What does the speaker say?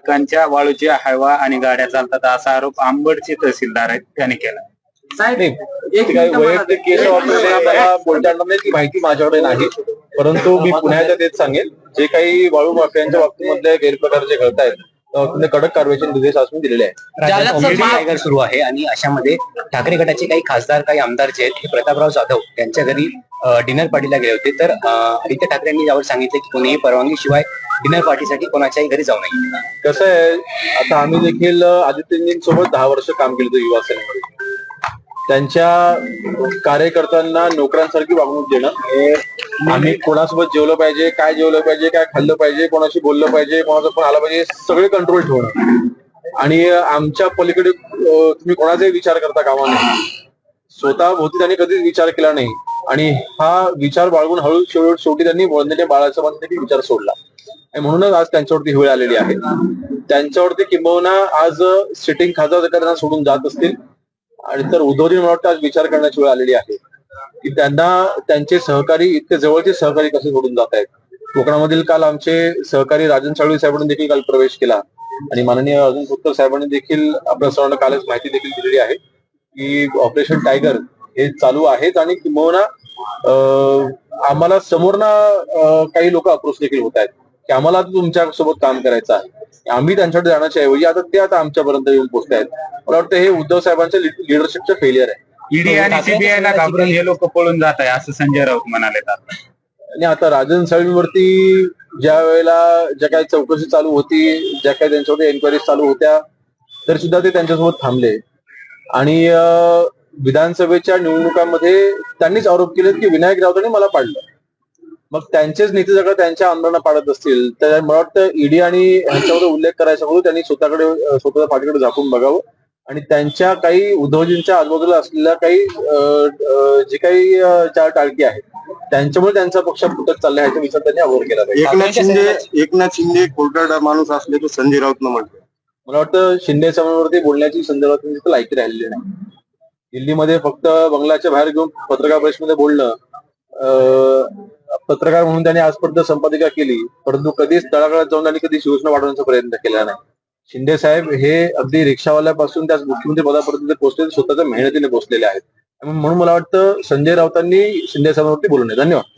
नागरिकांच्या वाळूची हवा आणि गाड्या चालतात असा आरोप आंबडचे तहसीलदार आहेत त्यांनी केला साहेब नाही, एक ती काही मिनिटं मला वैयक्तिक दे. केस एक वापरून मिनिटं. मला बोलता येणार नाही ती माहिती माझ्याकडे नाही परंतु मी पुण्याच्या तेच सांगेन जे काही वाळू माफियांच्या बाबतीमधले गैरप्रकार जे घडत आहेत कडक कारवाईचे निर्देश मी दिलेले आहेत. राज्यात सर, मा- टायगर सुरू आहे आणि अशामध्ये ठाकरे गटाचे काही खासदार काही आमदार जे आहेत हे प्रतापराव जाधव त्यांच्या घरी डिनर पार्टीला गेले होते. तर आदित्य ठाकरे यांनी यावर सांगितले की कोणीही परवानगी शिवाय डिनर पार्टीसाठी कोणाच्याही घरी जाऊ नये. कसं आहे आता आम्ही देखील आदित्यजींसोबत दहा वर्ष काम केलं होतं युवा सेनेमध्ये. त्यांच्या कार्यकर्त्यांना नोकरांसारखी वागणूक देणं. हे आम्ही कोणासोबत जेवलं पाहिजे काय जेवलं पाहिजे काय खाल्लं पाहिजे कोणाशी बोललं पाहिजे कोणाचा फोन आला पाहिजे सगळे कंट्रोल ठेवणं. आणि आमच्या पलीकडे तुम्ही कोणाचाही विचार करता कामा नाही स्वतः भोवती त्यांनी कधीच विचार केला नाही. आणि हा विचार बाळगून हळू शेवटी त्यांनी वंदनीय बाळाचा देखील विचार सोडला. आणि म्हणूनच आज त्यांच्यावरती हिवळ वेळ आलेली आहे. त्यांच्यावरती किंबहुना आज सिटिंग खासदार त्यांना सोडून जात असतील. आणि तर उद्धवजी मला वाटतं आज विचार करण्याची वेळ आलेली आहे. की त्यांना त्यांचे सहकारी इतके जवळचे सहकारी कसे सोडून जात आहेत? कोकणामधील काल आमचे सहकारी राजन साळवी साहेबांनी देखील काल प्रवेश केला. आणि माननीय अर्जुन खोतकर साहेबांनी देखील आपल्या सर्वांना कालच माहिती देखील दिलेली आहे. की ऑपरेशन टायगर हे चालू आहेत आणि किंबहुना आम्हाला समोरना काही लोक अप्रोच देखील होत आहेत. की आम्हाला आता तुमच्यासोबत काम करायचं आहे. आम्ही त्यांच्याकडे जाण्याच्या ऐवजी आता ते आता आमच्यापर्यंत येऊन पोहोचत आहेत. मला वाटतं हे उद्धव साहेबांच्या लिडरशिपचं फेलियर आहे. ईडी आणि सीबीआय ला घाबरून हे लोक पळून जात आहे असं संजय राऊत म्हणाले आणि आता राजन साळवीवरती ज्या वेळेला ज्या काही चौकशी चालू होती ज्या काही त्यांच्यावरती एन्क्वायरी चालू होत्या तर सुद्धा ते त्यांच्यासोबत थांबले. आणि विधानसभेच्या निवडणुकांमध्ये त्यांनीच आरोप केले की विनायक राऊतांनी मला पाडलं. मग त्यांचेच नेते जर त्यांच्या आमदारांना पाडत असतील. तर मला वाटतं ईडी आणि ह्यांच्यावर उल्लेख करायचा होतो त्यांनी स्वतःकडे स्वतःच्या पाठीकडे झाकून बघावं. आणि त्यांच्या काही उद्धवजींच्या आजूबाजूला असलेल्या काही जे काही चार टाळकी आहेत त्यांच्यामुळे त्यांचा पक्ष फुटत चालला ह्याचा विचार त्यांनी अगोदर केला एकनाथ शिंदे एकनाथ शिंदे कोलकाता माणूस असल्याचं संजय राऊतनं म्हटलं. मला वाटतं शिंदे साहेबांवरती बोलण्याची संदर्भात तिथे लायकी राहिलेली नाही. दिल्लीमध्ये फक्त बंगलाच्या बाहेर घेऊन पत्रकार परिषदेमध्ये बोलणं अं, पत्रकार म्हणून त्यांनी आजपर्यंत संपादिका केली परंतु कधीच तळागाळात जाऊन त्यांनी कधी शिवसेना वाढवण्याचा प्रयत्न केला नाही. शिंदे साहेब हे अगदी रिक्षावाल्यापासून त्याच मुख्यमंत्री पदापर्यंत पोहोचले स्वतःच्या मेहनतीने पोहोचलेले आहेत. म्हणून मला वाटतं संजय राऊतांनी शिंदे साहेबांवरती बोलू नये. धन्यवाद.